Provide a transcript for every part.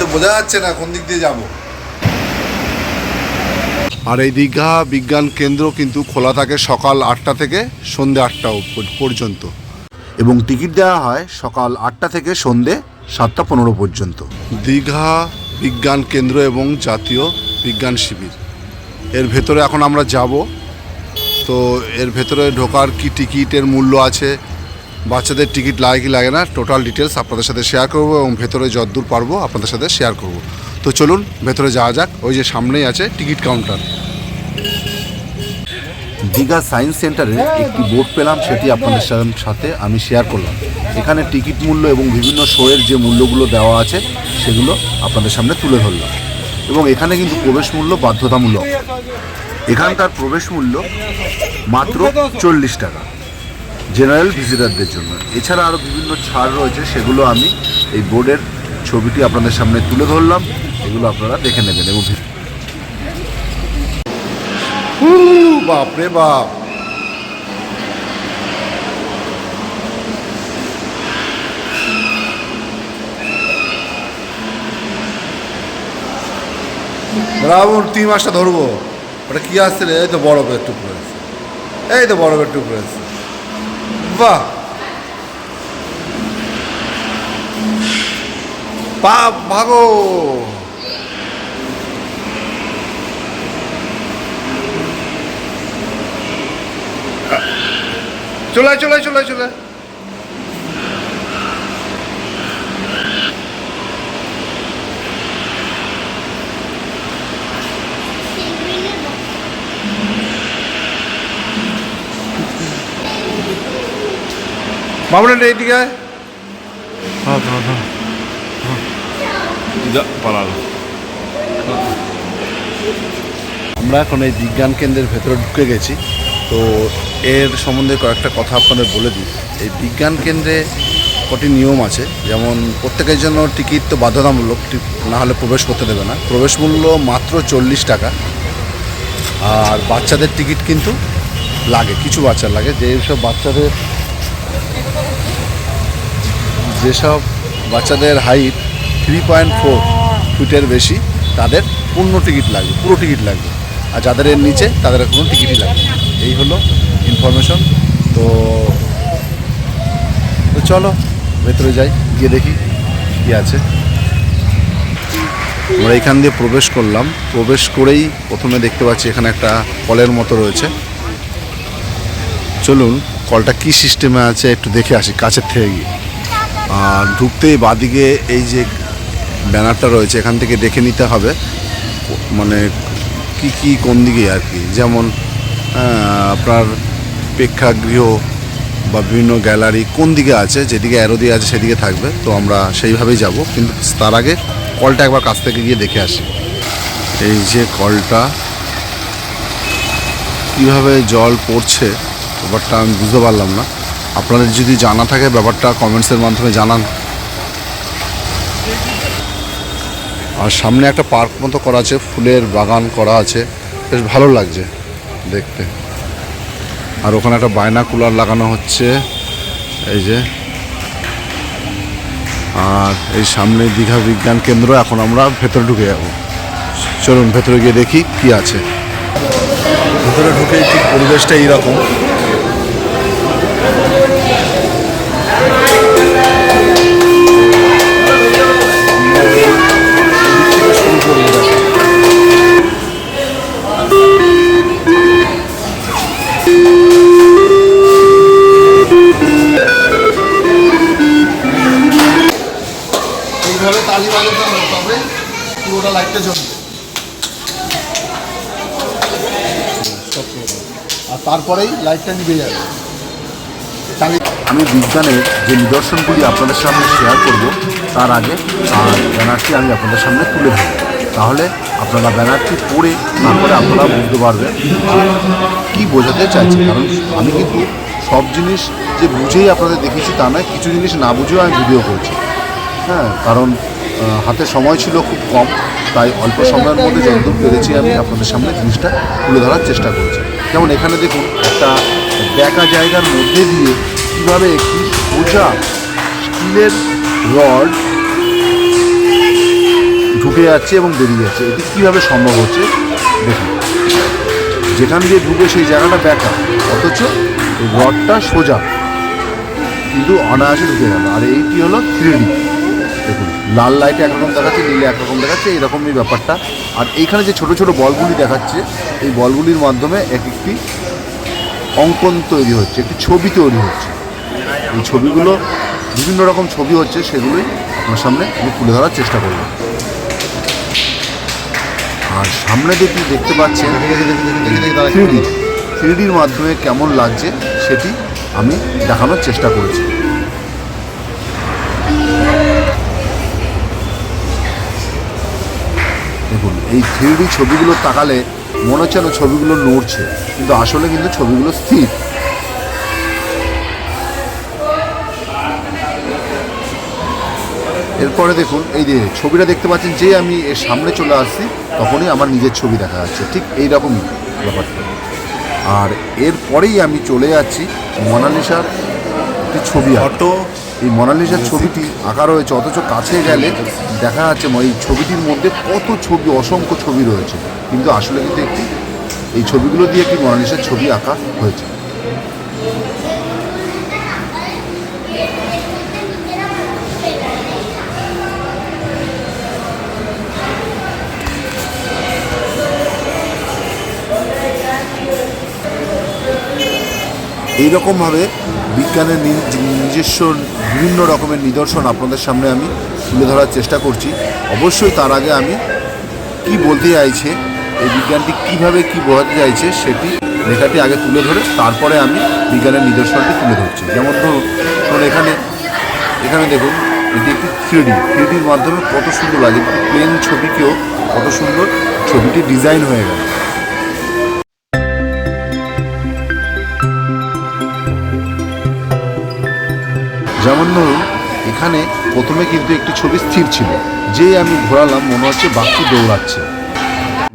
তো বোঝা যাচ্ছে না কোন দিক দিয়ে আর এই দীঘা বিজ্ঞান কেন্দ্র কিন্তু খোলা থাকে সকাল আটটা থেকে সন্ধ্যে আটটা পর্যন্ত। এবং টিকিট দেওয়া হয় সকাল আটটা থেকে সন্ধে সাতটা পনেরো পর্যন্ত। দীঘা বিজ্ঞান কেন্দ্র এবং জাতীয় বিজ্ঞান শিবির। এর ভেতরে এখন আমরা যাব তো এর ভেতরে ঢোকার কি টিকিটের মূল্য আছে? বাচ্চাদের টিকিট লাগে কি লাগে না? টোটাল ডিটেলস আপনাদের সাথে শেয়ার করব এবং ভেতরে যতদূর পারব আপনাদের সাথে শেয়ার করব। তো চলুন, ভেতরে যাওয়া যাক। ওই যে সামনেই আছে টিকিট কাউন্টার দীঘা সায়েন্স সেন্টারে একটি বোর্ড পেলাম, সেটি আপনাদের সাথে আমি শেয়ার করলাম। এখানে টিকিট মূল্য এবং বিভিন্ন শোয়ের যে মূল্যগুলো দেওয়া আছে, সেগুলো আপনাদের সামনে তুলে ধরলাম। এবং এখানে কিন্তু প্রবেশ মূল্য বাধ্যতামূলক। এখানকার প্রবেশ মূল্য মাত্র চল্লিশ টাকা। জেনারেল ভিজিটারদের জন্য। এছাড়া আরও বিভিন্ন ছাড় রয়েছে, সেগুলো আমি এই বোর্ডের ছবিটি আপনাদের সামনে তুলে ধরলাম। এগুলো আপনারা দেখে নেবেন এবং ভি- বাপ! রাবণ তিন মাসটা ধরবো। ওটা কি আসছে রে এই তো বরফের টুকরো আছে। এই তো বরফের টুকরো আছে। বাহ! পা ভাগো! চলে চলে চলে চলে মামুন এইদিকে। পালালো। আমরা এখন এই বিজ্ঞান কেন্দ্রের ভেতরে ঢুকে গেছি। তো এর সম্বন্ধে কয়েকটা কথা আপনাদের বলে দিই। এই বিজ্ঞান কেন্দ্রে কটি নিয়ম আছে? যেমন প্রত্যেকের জন্য টিকিট তো বাধ্যতামূলক না হলে প্রবেশ করতে দেবে না। প্রবেশ মূল্য মাত্র চল্লিশ টাকা। আর বাচ্চাদের টিকিট কিন্তু লাগে কিছু বাচ্চার লাগে। যেসব বাচ্চাদের যেসব বাচ্চাদের হাইট থ্রি পয়েন্ট ফোর ফুটের বেশি, তাদের পূর্ণ টিকিট লাগবে, পুরো টিকিট লাগবে। আর যাদের এর নিচে, তাদের কোনো টিকিটই লাগবে। এই হলো ইনফরমেশন তো তো চলো, ভেতরে যাই, গিয়ে দেখি কি আছে। আমরা এখান দিয়ে প্রবেশ করলাম। প্রবেশ করেই প্রথমে দেখতে পাচ্ছি এখানে একটা কলের মতো রয়েছে। চলুন, কলটা কি সিস্টেমে আছে একটু দেখে আসি, কাছের থেকে গিয়ে। ঢুকতেই বাদিকে এই যে ব্যানারটা রয়েছে, এখান থেকে দেখে নিতে হবে মানে কি কি, কোন দিকে আর কি। যেমন আপনার প্রেক্ষাগৃহ বা বিভিন্ন গ্যালারি কোন দিকে আছে, যেদিকে অ্যারো দিয়ে আছে সেদিকে থাকবে, তো আমরা সেইভাবেই যাব। কিন্তু তার আগে কলটা একবার কাছ থেকে গিয়ে দেখে আসি। এই যে কলটা কীভাবে জল পড়ছে, ব্যাপারটা আমি বুঝতে পারলাম না। আপনাদের যদি জানা থাকে ব্যাপারটা কমেন্টসের মাধ্যমে জানান। আর সামনে একটা পার্ক মতো করা আছে, ফুলের বাগান করা আছে। বেশ ভালো লাগছে দেখতে। আর ওখানে একটা বায়না কুলার লাগানো হচ্ছে, এই যে। আর এই সামনে দীঘা বিজ্ঞান কেন্দ্র, এখন আমরা ভেতরে ঢুকে যাব। চলুন ভেতরে গিয়ে দেখি কি আছে। ভেতরে ঢুকে ঠিক পরিবেশটা এইরকম। লাইটটা নিভে যাবে। আমি বিজ্ঞানের যে নিদর্শনগুলি আপনাদের সামনে শেয়ার করব, তার আগে আর ব্যানারটি আমি আপনাদের সামনে তুলে ধরব। তাহলে আপনারা ব্যানারটি পড়ে, তারপরে আপনারা বুঝতে পারবেন কী বোঝাতে চাইছে। কারণ আমি কিন্তু সব জিনিস যে বুঝেই আপনাদের দেখেছি তা নয়, কিছু জিনিস না বুঝেও আমি ভিডিও করছি। হ্যাঁ কারণ হাতে সময় ছিল খুব কম, তাই অল্প সময়ের মধ্যে যতদূর পেরেছি আমি আপনাদের সামনে জিনিসটা তুলে ধরার চেষ্টা করেছি। যেমন এখানে দেখুন একটা দেখা জায়গার মধ্যে দিয়ে কীভাবে একটি সোজা স্টিলের রড ঢুকে যাচ্ছে এবং বেরিয়ে যাচ্ছে, এটি কীভাবে সম্ভব হচ্ছে দেখুন। যেখান দিয়ে ঢুকে সেই জায়গাটা ব্যাকা অথচ রডটা সোজা, কিন্তু অনায়াসে ঢুকে গেল, আর এইটি হলো থ্রি দেখুন, লাল লাইটে একরকম দেখাচ্ছে, নীলে একরকম দেখাচ্ছে, এইরকমই ব্যাপারটা। আর এইখানে যে ছোট ছোট বলগুলি দেখাচ্ছে, এই বলগুলির মাধ্যমে এক একটি অঙ্কন তৈরি হচ্ছে, একটি ছবি তৈরি হচ্ছে। এই ছবিগুলো বিভিন্ন রকম ছবি হচ্ছে, সেগুলোই আপনার সামনে আমি তুলে ধরার চেষ্টা করলাম আর সামনে যেটি দেখতে পাচ্ছেন, থ্রিডি, থ্রিডির মাধ্যমে কেমন লাগছে সেটি আমি দেখানোর চেষ্টা করেছি। দেখুন, এই থ্রিডি ছবিগুলো তাকালে মনে হচ্ছে না ছবিগুলো নড়ছে, কিন্তু আসলে কিন্তু ছবিগুলো স্থির। এরপরে দেখুন, এই যে ছবিটা দেখতে পাচ্ছেন, যে আমি এর সামনে চলে আসছি, তখনই আমার নিজের ছবি দেখা যাচ্ছে। ঠিক এই রকমই ব্যাপারটা। আর এরপরেই আমি চলে যাচ্ছি মোনালিসার একটি ছবি। অটো এই মোনালিসার ছবিটি আঁকা রয়েছে, অথচ কাছে গেলে দেখা যাচ্ছে এই ছবিটির মধ্যে কত ছবি, অসংখ্য ছবি রয়েছে। কিন্তু আসলে কিন্তু একটি, এই ছবিগুলো দিয়ে একটি মোনালিসার ছবি আঁকা হয়েছে। এইরকমভাবে বিজ্ঞানের নিজস্ব বিভিন্ন রকমের নিদর্শন আপনাদের সামনে আমি তুলে ধরার চেষ্টা করছি। অবশ্যই তার আগে আমি কি বলতে চাইছে, এই বিজ্ঞানটি কীভাবে কি বোঝাতে চাইছে সেটি লেখাটি আগে তুলে ধরে, তারপরে আমি বিজ্ঞানের নিদর্শনটি তুলে ধরছি। যেমন ধরুন ধরুন এখানে এখানে দেখুন, এটি একটি থ্রিডি। থ্রিডির মাধ্যমে কত সুন্দর লাগে প্লেন ছবিকেও কত সুন্দর ছবিটি ডিজাইন হয়ে গেল। ধরুন এখানে প্রথমে কিন্তু একটি ছবি স্থির ছিল যে আমি ঘোরালাম, মনে হচ্ছে বাঘটি দৌড়াচ্ছে।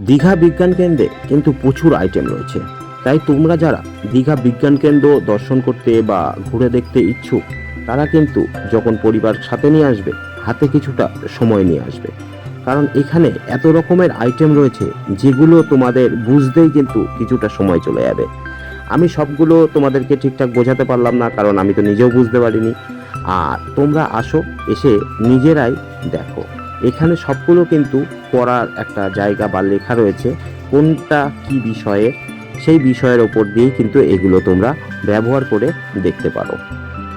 দীঘা বিজ্ঞান কেন্দ্রে কিন্তু প্রচুর আইটেম রয়েছে। তাই তোমরা যারা দীঘা বিজ্ঞান কেন্দ্র দর্শন করতে বা ঘুরে দেখতে ইচ্ছুক, তারা কিন্তু যখন পরিবার সাথে নিয়ে আসবে, হাতে কিছুটা সময় নিয়ে আসবে। কারণ এখানে এত রকমের আইটেম রয়েছে, যেগুলো তোমাদের বুঝতেই কিন্তু কিছুটা সময় চলে যাবে। আমি সবগুলো তোমাদেরকে ঠিকঠাক বোঝাতে পারলাম না, কারণ আমি তো নিজেও বুঝতে পারিনি। আর তোমরা আসো, এসে নিজেরাই দেখো। এখানে সবগুলো কিন্তু পড়ার একটা জায়গা বা লেখা রয়েছে, কোনটা কি বিষয়ে, সেই বিষয়ের ওপর দিয়েই কিন্তু এগুলো তোমরা ব্যবহার করে দেখতে পারো।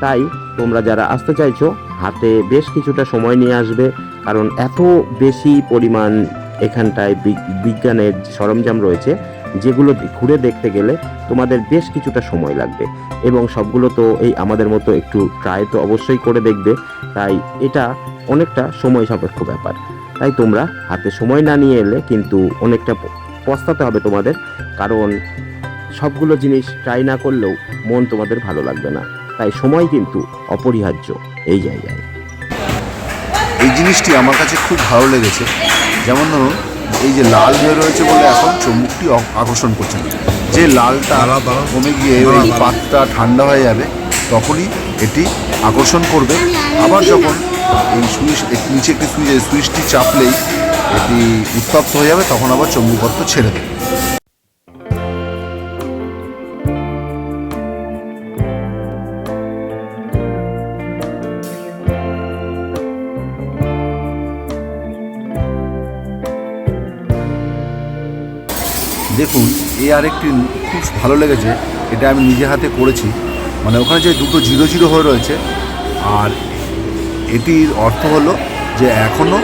তাই তোমরা যারা আসতে চাইছো, হাতে বেশ কিছুটা সময় নিয়ে আসবে, কারণ এত বেশি পরিমাণ এখানটায় বিজ্ঞানের সরঞ্জাম রয়েছে যেগুলো ঘুরে দেখতে গেলে তোমাদের বেশ কিছুটা সময় লাগবে। এবং সবগুলো তো এই আমাদের মতো একটু ট্রাই তো অবশ্যই করে দেখবে, তাই এটা অনেকটা সময় সাপেক্ষ ব্যাপার। তাই তোমরা হাতে সময় না নিয়ে এলে কিন্তু অনেকটা পস্তাতে হবে তোমাদের, কারণ সবগুলো জিনিস ট্রাই না করলেও মন তোমাদের ভালো লাগবে না। তাই সময় কিন্তু অপরিহার্য এই জায়গায়। এই জিনিসটি আমার কাছে খুব ভালো লেগেছে। যেমন ধরুন এই যে লাল হয়ে রয়েছে বলে এখন চমুকটি আকর্ষণ করছে না যে লালটা দাঁড়াও। কমে গিয়ে এই পাতটা ঠান্ডা হয়ে যাবে, তখনই এটি আকর্ষণ করবে আবার যখন এই সুইচ নিচে একটি সুইচ সুইচটি চাপলেই এটি উত্তপ্ত হয়ে যাবে, তখন আবার চম্বুকত্ব ছেড়ে দেবে দেখুন এই আরেকটি খুব ভালো লেগেছে। এটা আমি নিজে হাতে করেছি। মানে ওখানে যে দুটো জিরো জিরো হয়ে রয়েছে আর এটির অর্থ হলো যে এখনও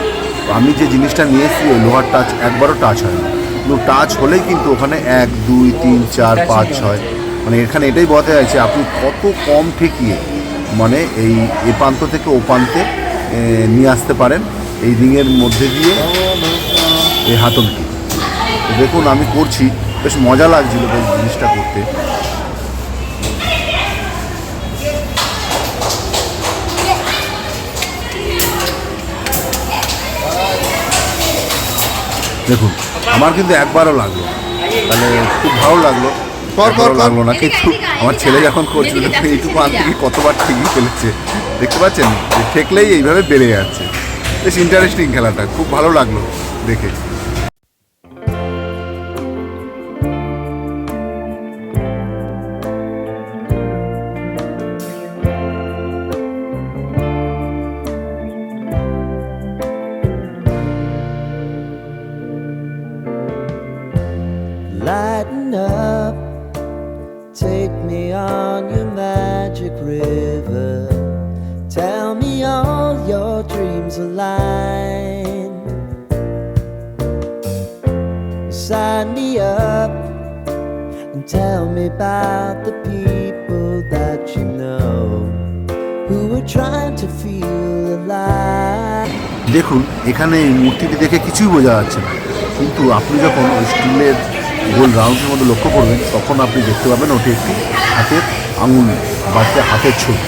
আমি যে জিনিসটা নিয়ে এসেছি ওই লোহার টাচ একবারও টাচ হয়নি। কিন্তু টাচ হলেই কিন্তু ওখানে এক দুই তিন চার পাঁচ ছয় মানে এখানে এটাই বলতে চাইছে আপনি কত কম ঠেকিয়ে মানে এই এ প্রান্ত থেকে ও প্রান্তে নিয়ে আসতে পারেন এই রিংয়ের মধ্যে দিয়ে এই হাতলটি। দেখুন আমি করছি। বেশ মজা লাগছিল বেশ জিনিসটা করতে। দেখুন আমার কিন্তু একবারও লাগল তাহলে খুব ভালো লাগল। কর, লাগল না কিন্তু আমার ছেলে যখন করছিল এইটুকু আনতে গিয়ে কতবার ঠিকই ফেলেছে। দেখতে পাচ্ছেন? যে ঠেকলেই এইভাবে বেড়ে যাচ্ছে। বেশ ইন্টারেস্টিং খেলাটা খুব ভালো লাগল দেখে। Your dreams align. Sign me up and tell me about the people that you know who are trying to feel alive. দেখুন, এখানে এই মূর্তিটি দেখে কিছুই বোঝা যাচ্ছে না কিন্তু আপনি যখন ওই স্টিলের গোল রাউন্ডের মধ্যে লক্ষ্য করবেন, তখন আপনি দেখতে পাবেন ওটি একটি হাতের আঙুল বা হাতের ছবি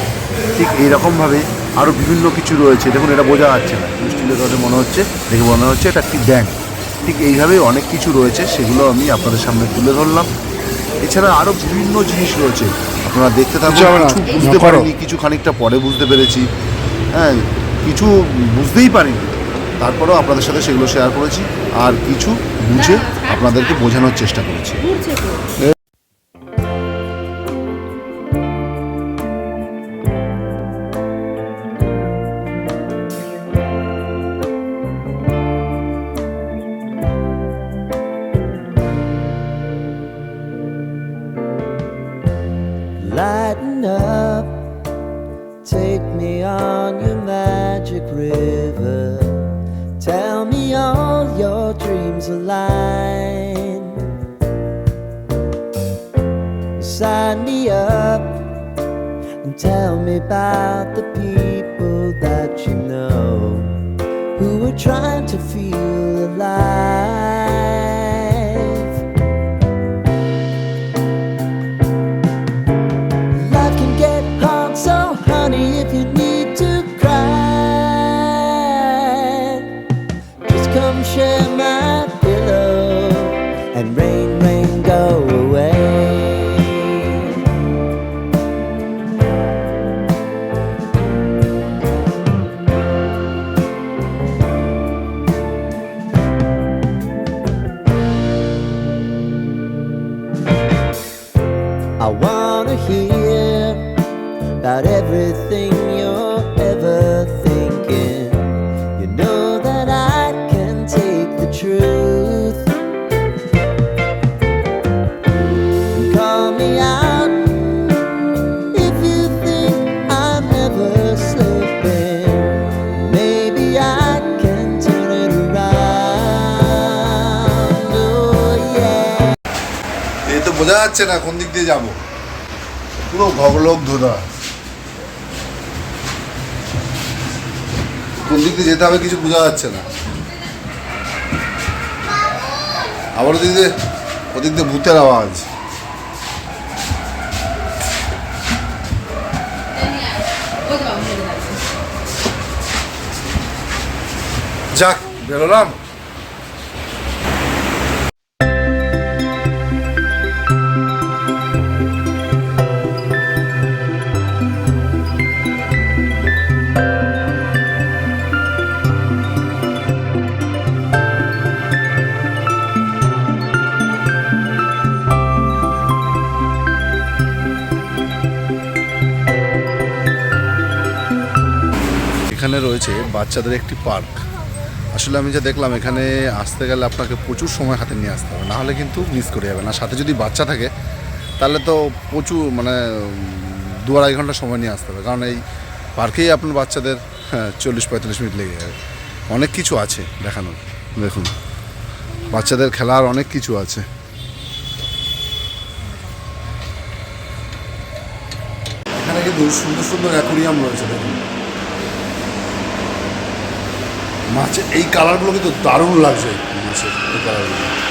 ঠিক এইরকমভাবে আরও বিভিন্ন কিছু রয়েছে। দেখুন এটা বোঝা যাচ্ছে না। স্টিলের রডে মনে হচ্ছে দেখে মনে হচ্ছে এটা একটি ব্যাংক ঠিক এইভাবে অনেক কিছু রয়েছে সেগুলো আমি আপনাদের সামনে তুলে ধরলাম। এছাড়া আরও বিভিন্ন জিনিস রয়েছে। আপনারা দেখতে থাকুন কিছু না, বুঝতে। পারিনি কিছু খানিকটা পরে বুঝতে পেরেছি। হ্যাঁ কিছু বুঝতেই পারিনি। তারপরেও আপনাদের সাথে সেগুলো শেয়ার করেছি। আর কিছু বুঝে আপনাদেরকে বোঝানোর চেষ্টা করেছি। Trying to feel about everything you're ever thinking. You know that I can take the truth. And call me out if you think I'm ever slipping. Maybe I can turn it around. Oh, yeah. এ তো বোঝা যাচ্ছে না কোন দিক দিয়ে যাব পুরো ভগলোক ধোদা কোন দিক দিয়ে যেতে হবে কিছু বোঝা যাচ্ছে না। আবার ওদিক দিয়ে ওদিক দিয়ে ভূতের আওয়াজ। যাক, বেরোলাম। বাচ্চাদের একটি পার্ক। আসলে আমি যা দেখলাম, এখানে আসতে গেলে আপনাকে প্রচুর সময় হাতে নিয়ে আসতে হবে নাহলে কিন্তু মিস করে যাবেন। আর সাথে যদি বাচ্চা থাকে, তাহলে তো প্রচুর মানে দু আড়াই ঘণ্টা সময় নিয়ে আসতে হবে। কারণ এই পার্কেই আপনার বাচ্চাদের হ্যাঁ চল্লিশ পঁয়তাল্লিশ মিনিট লেগে যাবে। অনেক কিছু আছে দেখানোর, দেখুন। বাচ্চাদের খেলার অনেক কিছু আছে। এখানে কিন্তু সুন্দর সুন্দর অ্যাকুরিয়াম রয়েছে, দেখুন। মাছের এই কালারগুলো কিন্তু দারুণ লাগছে মাছের এই কালারগুলো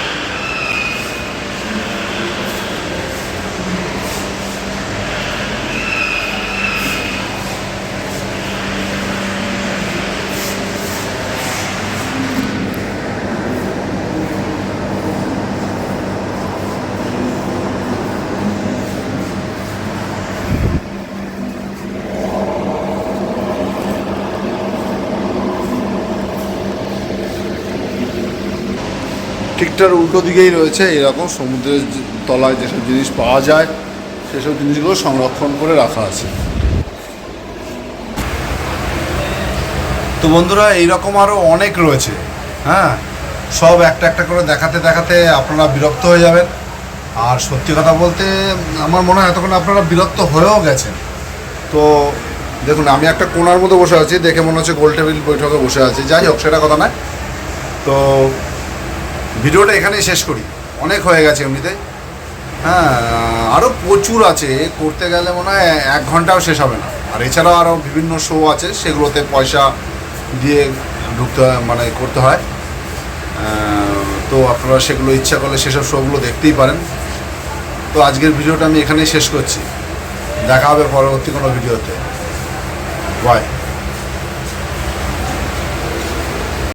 গেটটার উল্টো দিকেই রয়েছে, এরকম সমুদ্রের তলায় যেসব জিনিস পাওয়া যায়, সেসব জিনিসগুলো সংরক্ষণ করে রাখা আছে। তো বন্ধুরা, এইরকম আরও অনেক রয়েছে হ্যাঁ? সব একটা একটা করে দেখাতে দেখাতে আপনারা বিরক্ত হয়ে যাবেন। আর সত্যি কথা বলতে, আমার মনে হয় এতক্ষণ আপনারা বিরক্ত হয়েও গেছেন। তো দেখুন, আমি একটা কোনার মতো বসে আছি, দেখে মনে হচ্ছে গোল টেবিল বৈঠকে বসে আছি। যাই হোক, সেটা কথা নয়। তো ভিডিওটা এখানেই শেষ করি। অনেক হয়ে গেছে এমনিতে হ্যাঁ আরও প্রচুর আছে। করতে গেলে মনে হয় এক ঘন্টাও শেষ হবে না। আর এছাড়াও আরও বিভিন্ন শো আছে, সেগুলোতে পয়সা দিয়ে ঢুকতে হয় মানে করতে হয়। তো আপনারা সেগুলো ইচ্ছা করলে সেসব শোগুলো দেখতেই পারেন। তো আজকের ভিডিওটা আমি এখানেই শেষ করছি। দেখা হবে পরবর্তী কোনো ভিডিওতে। বাই